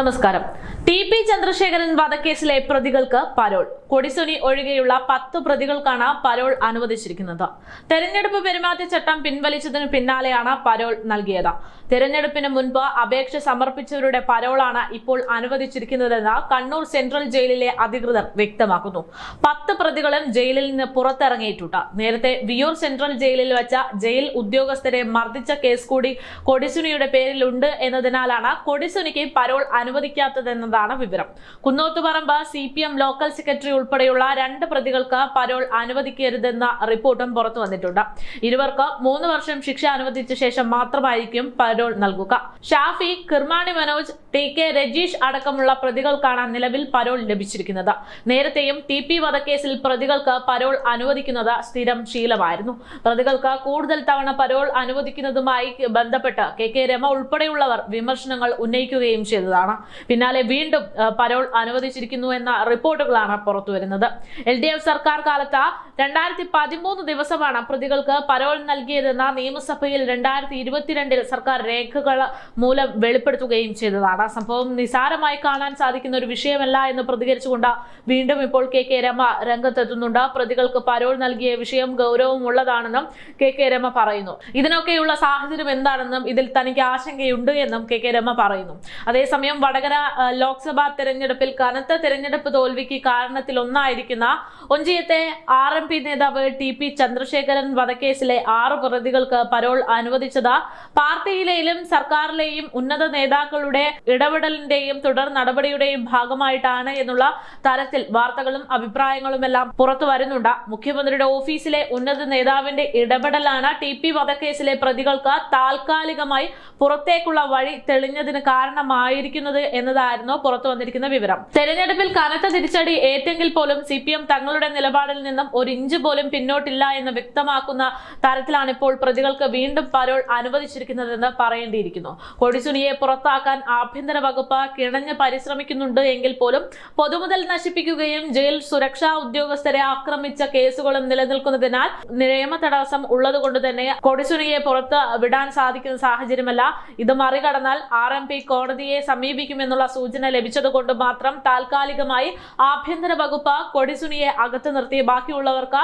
നമസ്കാരം. T P Chandrasekharan വധക്കേസിലെ പ്രതികൾക്ക് parole. Kodi Suni ഒഴികെയുള്ള പത്ത് പ്രതികൾക്കാണ് പരോൾ അനുവദിച്ചിരിക്കുന്നത്. തെരഞ്ഞെടുപ്പ് പെരുമാറ്റച്ചട്ടം പിൻവലിച്ചതിന് പിന്നാലെയാണ് പരോൾ നൽകിയത്. തെരഞ്ഞെടുപ്പിന് മുൻപ് അപേക്ഷ സമർപ്പിച്ചവരുടെ പരോളാണ് ഇപ്പോൾ അനുവദിച്ചിരിക്കുന്നതെന്ന് കണ്ണൂർ സെൻട്രൽ ജയിലിലെ അധികൃതർ വ്യക്തമാക്കുന്നു. പത്ത് പ്രതികളും ജയിലിൽ നിന്ന് പുറത്തിറങ്ങിയിട്ടുണ്ട്. നേരത്തെ വിയൂർ സെൻട്രൽ ജയിലിൽ വെച്ച ജയിൽ ഉദ്യോഗസ്ഥരെ മർദ്ദിച്ച കേസ് കൂടി കൊടിസുനിയുടെ പേരിലുണ്ട് എന്നതിനാലാണ് കൊടിസുനിക്ക് പരോൾ അനുവദിക്കാത്തതെന്നതാണ് വിവരം. കുന്നോത്തുപറമ്പ് സി ലോക്കൽ സെക്രട്ടറി ഉൾപ്പെടെയുള്ള രണ്ട് പ്രതികൾക്ക് പരോൾ അനുവദിക്കരുതെന്ന റിപ്പോർട്ടും പുറത്തു വന്നിട്ടുണ്ട്. ഇരുവർക്ക് മൂന്ന് വർഷം ശിക്ഷ അനുവദിച്ച ശേഷം മാത്രമായിരിക്കും പരോൾ നൽകുക. ഷാഫി കിർമാണി മനോജ് ടി കെ രജീഷ് അടക്കമുള്ള പ്രതികൾക്കാണ് നിലവിൽ പരോൾ ലഭിച്ചിരിക്കുന്നത്. നേരത്തെയും ടി പി വധക്കേസിൽ പ്രതികൾക്ക് പരോൾ അനുവദിക്കുന്നത് സ്ഥിരം ശീലമായിരുന്നു. പ്രതികൾക്ക് കൂടുതൽ തവണ പരോൾ അനുവദിക്കുന്നതുമായി ബന്ധപ്പെട്ട് കെ കെ രമ ഉൾപ്പെടെയുള്ളവർ വിമർശനങ്ങൾ ഉന്നയിക്കുകയും ചെയ്തതാണ്. പിന്നാലെ വീണ്ടും പരോൾ അനുവദിച്ചിരിക്കുന്നു എന്ന റിപ്പോർട്ടുകളാണ് പുറത്തുവരുന്നത് എൽ ഡി എഫ് സർക്കാർ കാലത്ത് രണ്ടായിരത്തി പതിമൂന്ന് ദിവസമാണ് പ്രതികൾക്ക് പരോൾ നൽകിയതെന്ന നിയമസഭയിൽ രണ്ടായിരത്തി ഇരുപത്തിരണ്ടിൽ സർക്കാർ രേഖകൾ മൂലം വെളിപ്പെടുത്തുകയും ചെയ്തതാണ്. സംഭവം നിസാരമായി കാണാൻ സാധിക്കുന്ന ഒരു വിഷയമല്ല എന്ന് പ്രതികരിച്ചുകൊണ്ട് വീണ്ടും ഇപ്പോൾ കെ കെ രമ രംഗത്തെത്തുന്നുണ്ട്. പ്രതികൾക്ക് പരോൾ നൽകിയ വിഷയം ഗൗരവമുള്ളതാണെന്നും കെ കെ രമ പറയുന്നു. ഇതിനൊക്കെയുള്ള സാഹചര്യം എന്താണെന്നും ഇതിൽ തനിക്ക് ആശങ്കയുണ്ട് എന്നും കെ കെ രമ പറയുന്നു. അതേസമയം വടകര ലോക്സഭാ തെരഞ്ഞെടുപ്പിൽ കനത്ത തെരഞ്ഞെടുപ്പ് തോൽവിക്ക് കാരണത്തിൽ ഒന്നായിരിക്കുന്ന ഒഞ്ചിയത്തെ ആർ എം പി നേതാവ് ടി പി ചന്ദ്രശേഖരൻ വധക്കേസിലെ ആറ് പ്രതികൾക്ക് പരോൾ അനുവദിച്ചത് പാർട്ടിയിലെയും സർക്കാരിലെയും ഉന്നത നേതാക്കളുടെ ഇടപെടലിന്റെയും തുടർ നടപടിയുടെയും ഭാഗമായിട്ടാണ് എന്നുള്ള തരത്തിൽ വാർത്തകളും അഭിപ്രായങ്ങളും എല്ലാം പുറത്തു വരുന്നുണ്ട്. മുഖ്യമന്ത്രിയുടെ ഓഫീസിലെ ഉന്നത നേതാവിന്റെ ഇടപെടലാണ് ടി പി വധക്കേസിലെ പ്രതികൾക്ക് താൽക്കാലികമായി പുറത്തേക്കുള്ള വഴി തെളിഞ്ഞതിന് കാരണമായിരിക്കുന്നത് എന്നതായിരുന്നു പുറത്തു വന്നിരിക്കുന്ന വിവരം. തെരഞ്ഞെടുപ്പിൽ കനത്ത തിരിച്ചടി ഏറ്റെങ്കിൽ പോലും സി പി എം തങ്ങളുടെ നിലപാടിൽ നിന്നും ഒരു ഇഞ്ച് പോലും പിന്നോട്ടില്ല എന്ന് വ്യക്തമാക്കുന്ന തരത്തിലാണ് ഇപ്പോൾ പ്രതികൾക്ക് വീണ്ടും പരോൾ അനുവദിച്ചിരിക്കുന്നതെന്ന് പറയേണ്ടിയിരിക്കുന്നു. കൊടിസുനിയെ പുറത്താക്കാൻ ആഭ്യന്തര വകുപ്പ് കിണഞ്ഞ് പരിശ്രമിക്കുന്നുണ്ട് എങ്കിൽ പോലും പൊതുമുതൽ നശിപ്പിക്കുകയും ജയിൽ സുരക്ഷാ ഉദ്യോഗസ്ഥരെ ആക്രമിച്ച കേസുകളും നിലനിൽക്കുന്നതിനാൽ നിയമ തടസ്സം ഉള്ളതുകൊണ്ട് തന്നെ കൊടിസുനിയെ പുറത്ത് വിടാൻ സാധിക്കുന്ന സാഹചര്യമല്ല. ഇത് മറികടന്നാൽ ആർ എം പി കോടതിയെ സമീപിക്കുമെന്നുള്ള സൂചന ലഭിച്ചതുകൊണ്ട് മാത്രം താൽക്കാലികമായി ആഭ്യന്തര വകുപ്പ് കൊടിസുനിയെ അകത്ത് നിർത്തി ബാക്കിയുള്ളവർക്ക്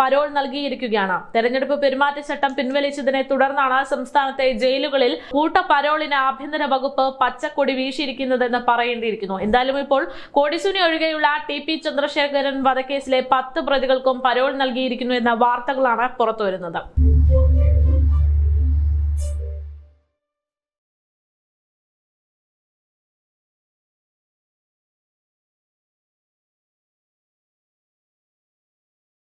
പരോൾ നൽകിയിരിക്കുകയാണ്. തെരഞ്ഞെടുപ്പ് പെരുമാറ്റച്ചട്ടം പിൻവലിച്ചതിനെ തുടർന്നാണ് സംസ്ഥാനത്തെ ജയിലുകളിൽ കൂട്ട പരോളിന് ആഭ്യന്തര വകുപ്പ് പച്ചക്കൊടി വീശിയിരിക്കുന്നതെന്ന് പറയേണ്ടിയിരിക്കുന്നു. എന്തായാലും ഇപ്പോൾ കൊടിസുനി ഒഴികെയുള്ള ടി പി ചന്ദ്രശേഖരൻ വധക്കേസിലെ പത്ത് പ്രതികൾക്കും പരോൾ നൽകിയിരിക്കുന്നു എന്ന വാർത്തകളാണ് പുറത്തുവരുന്നത്.